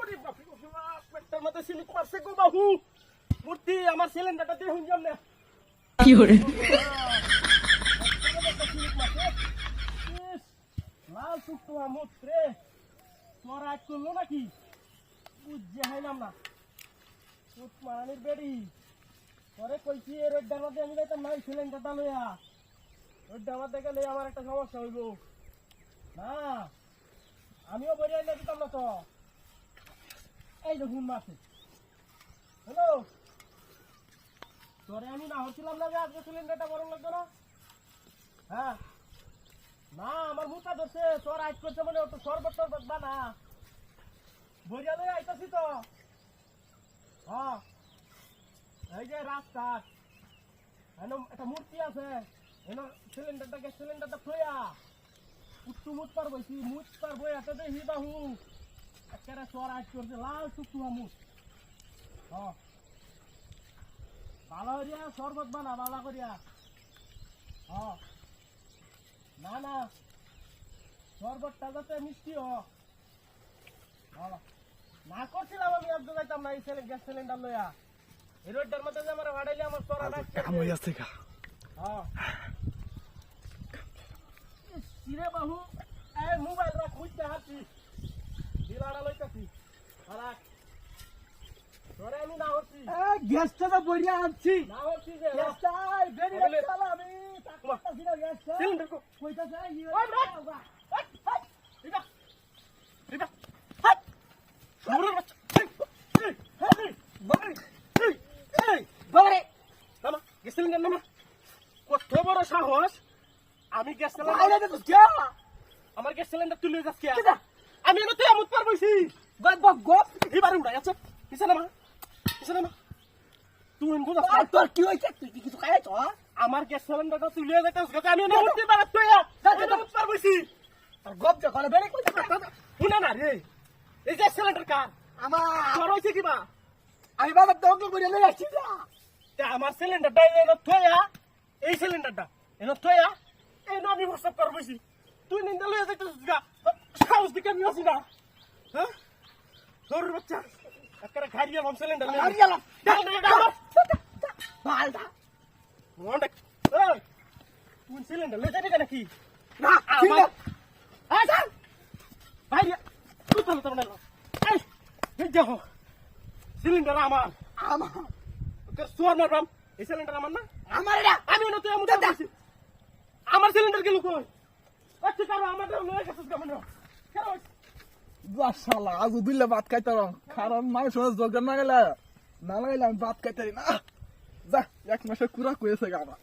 ওরে বাপরে পেটটার মধ্যে সিলিক মারছে গো বাহু। মূর্তি আমার সিলিন্ডারটা দিয়ে হুঁজাম না। কি hore ইস, লাল টুকটু আমুত রে। তোর আজ করল নাকি? হাইলাম না। টুক মারানির বেড়ি। পরে কইছি এর আমি যাইতাম নাই সিলিন্ডারটা লইয়া। গেলে আমার একটা সমস্যা হইব। না আমিও বেরিয়ে আইলে দিতাম না তো। আমি না হচ্ছিলাম না যে আজকে সিলিন্ডারটা বরং লাগতো না? হ্যাঁ? না, আমার মুখটা ধরছে, তোর আইস করছে মানে ওটা শরবত টরবত বানা বরিয়ালে আইতাছি তো। হ্যাঁ? এই যে রাস্তা। একটা মূর্তি আছে। এন সিলিন্ডারটা গ্যাস সিলিন্ডারটা থইয়া উত্তু মুত পার বইছি মুত পার বই এত দে বাহু। একেবারে তোর আইস করছে লাল টুকটুয়া মুখ ভালো করিয়া শরবত বানা ভালো করিয়া হ্যাঁ না না শরবতটা যাতে মিষ্টি হ। না করছিলাম আমি একদম যাইতাম না এই গ্যাস সিলিন্ডার লইয়া এই রোডটার মধ্যে যে আমার ভাড়াইলে আমার যাচ্ছে গা হ্যাঁ সিরে বাহু এই মোবাইল রাখ খুঁজতে হাঁটি দিলাড়া লইতাছি রাখ তোরে আমি না হচ্ছি গ্যাসটা তো বইয়া আনছি না হচ্ছি যে গ্যাসটা বেরি বলে- চালা আমি তাকাচ্ছি না গ্যাসটা সিলিন্ডার কো কইতাছে এই ওই রাখ হাট হাট এটা এটা হাট শুরু বাচ্চা এই এই বাবারে এই এই বাবারে নামা গ্যাস সিলিন্ডার নামা কত বড় সাহস! আমি গ্যাস সিলিন্ডার বাইরে তো গিয়া আমার গ্যাস সিলিন্ডার তুলে যাচ্ছি? আমি এনে তুই পারবইছি গপ গপ এবারে উড়াই আছে। কিসে নামা কিসে নামা। তুই যা আর তোর কি হইছে তুই কি কিছু খাইছ আমার গ্যাস সিলিন্ডারটা তুলে যাইতে আমি এনে উঠতে পারত তুই আমুত পারবইছি আর গপ যে করে বেরি কইতে শুনে না রে। এই গ্যাস সিলিন্ডার কার? আমার। তোর হইছে কিবা আমি বাবা করে লই আসছি না তে আমার সিলিন্ডারটা এনে থইয়া এই সিলিন্ডারটা এনে থইয়া এই আমি হোয়াটসঅ্যাপ করবইছি তুই নিন্দা লইয়া যাইতেছিস গা। সাহস দিকে আমি আসি না হ্যাঁ? তোর বাচ্চা। একটা খাই গেলাম সিলিন্ডার আর গেলাম ডাল মন্ডে এই তুই সিলিন্ডার লইয়া যাবি নাকি? না আমার আছে আচ্ছা বাইরে তুই তো তো এই এই দেখো সিলিন্ডার আমার। আমার। তোর সোয়ার মারবাম। এই সিলিন্ডার আমার না? আমার এটা। আমি না তুই আমার দাদা আমার সিলিন্ডার গেল কই? আচ্ছা কারও আমার লয়ে গেছিস কেমন? কেন? আজু দিলে ভাত খাইতে কারণ মানুষ জোগাড় না গেলে না লাগাইলে আমি ভাত খাইতে পারি না। যা এক মাসের কুড়া কয়েছে গা আমার